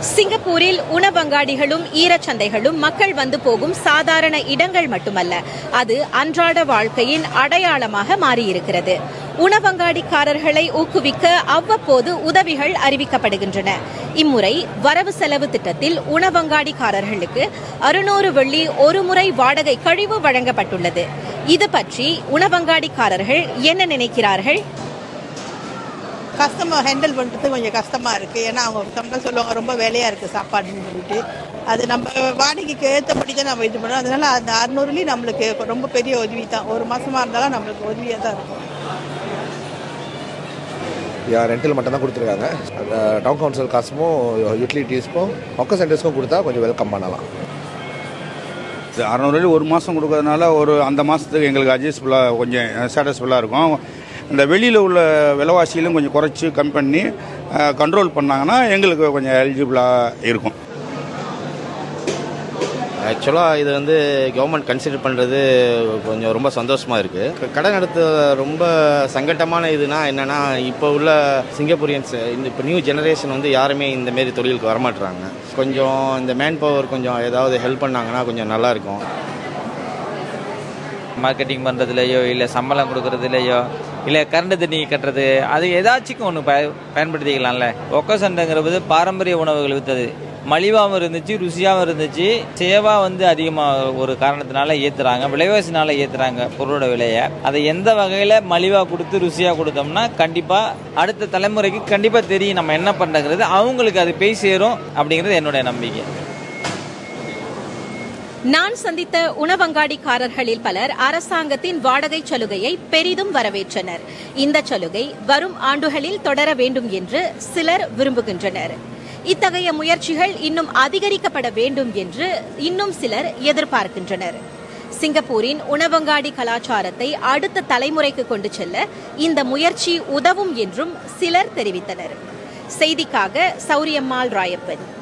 சிங்கப்பூரில் உணவங்காடிகளும் ஈரச்சந்தைகளும் மக்கள் வந்து போகும் சாதாரண இடங்கள் மட்டுமல்ல. அது அன்றாட வாழ்க்கையின் அடையாளமாக மாறியிருக்கிறது. உணவங்காடிக்காரர்களை ஊக்குவிக்க அவ்வப்போது உதவிகள் அறிவிக்கப்படுகின்றன. இம்முறை வரவு செலவு திட்டத்தில் உணவங்காடிக்காரர்களுக்கு அறுநூறு வெள்ளி ஒரு முறை வாடகை கழிவு வழங்கப்பட்டுள்ளது. இது பற்றி உணவங்காடிக்காரர்கள் என்ன நினைக்கிறார்கள்? கஸ்டமர் ஹேண்டில் பண்ணுறது கொஞ்சம் கஷ்டமாக இருக்குது ஏன்னா அவங்க சம்பளம் சொல்லுவாங்க ரொம்ப வேலையாக இருக்குது சாப்பாடுன்னு சொல்லிட்டு. அது நம்ம வாடகைக்கு ஏற்றபடி தான் நம்ம இது பண்ணோம். அதனால அந்த அறுநூறுலேயும் நம்மளுக்கு ரொம்ப பெரிய உதவி தான். ஒரு மாசமா இருந்தாலும் நம்மளுக்கு உதவியாக தான் இருக்கும். யா ரெண்டில் மட்டும் தான் கொடுத்துருக்காங்க. டவுன் கவுன்சில் காசும் யூட்டிலிட்டிஸ்க்கும் ஒர்க்கர் சென்டர்ஸ்க்கும் கொடுத்தா கொஞ்சம் வெல்கம் பண்ணலாம். அறநூறு ஒரு மாதம் கொடுக்கறதுனால ஒரு அந்த மாதத்துக்கு எங்களுக்கு அட்ஜஸ்டபுளாக கொஞ்சம் சாட்டிஸ்ஃபுல்லாக இருக்கும். இந்த வெளியில் உள்ள விலைவாசியிலும் கொஞ்சம் குறைச்சி கம்மி பண்ணி கண்ட்ரோல் பண்ணாங்கன்னா எங்களுக்கு கொஞ்சம் எலிஜிபிளாக இருக்கும். ஆக்சுவலாக இது வந்து கவர்மெண்ட் கன்சிடர் பண்ணுறது கொஞ்சம் ரொம்ப சந்தோஷமாக இருக்குது கடை நடத்த ரொம்ப சங்கட்டமான இதுனா என்னென்னா இப்போ உள்ள சிங்கப்பூரியன்ஸ் இந்த இப்போ நியூ ஜெனரேஷன் வந்து யாருமே இந்தமாரி தொழிலுக்கு வரமாட்டுறாங்க கொஞ்சம் இந்த மேன் பவர் கொஞ்சம் ஏதாவது ஹெல்ப் பண்ணாங்கன்னா கொஞ்சம் நல்லாயிருக்கும் மார்க்கெட்டிங் பண்ணுறதுலையோ இல்லை சம்பளம் கொடுக்கறதுலையோ இல்லை கரண்ட் தண்ணி கட்டுறது அது ஏதாச்சுக்கும் ஒன்று பய பயன்படுத்திக்கலாம்ல. ஒக்கசண்டைங்கிறது பாரம்பரிய உணவுகள் விற்றது மலிவாகவும் இருந்துச்சு ருசியாகவும் இருந்துச்சு. சேவா வந்து அதிகமாக ஒரு காரணத்தினால ஏற்றுறாங்க விலைவாசினால ஏற்றுறாங்க பொருளோட விலையை. அதை எந்த வகையில் மலிவாக கொடுத்து ருசியாக கொடுத்தோம்னா கண்டிப்பாக அடுத்த தலைமுறைக்கு கண்டிப்பாக தெரியும் நம்ம என்ன பண்ணுறங்கிறது அவங்களுக்கு அது போய் சேரும் அப்படிங்கிறது என்னுடைய நம்பிக்கை. நான் சந்தித்த உணவங்காடிக்காரர்களில் பலர் அரசாங்கத்தின் வாடகை சலுகையை பெரிதும் வரவேற்றனர். இந்த சலுகை வரும் ஆண்டுகளில் தொடர வேண்டும் என்று சிலர் விரும்புகின்றனர். இத்தகைய முயற்சிகள் இன்னும் அதிகரிக்கப்பட வேண்டும் என்று இன்னும் சிலர் எதிர்பார்க்கின்றனர். சிங்கப்பூரின் உணவங்காடி கலாச்சாரத்தை அடுத்த தலைமுறைக்கு கொண்டு செல்ல இந்த முயற்சி உதவும் என்றும் சிலர் தெரிவித்தனர். செய்திக்காக சௌரியம்மாள் ராயப்பன்.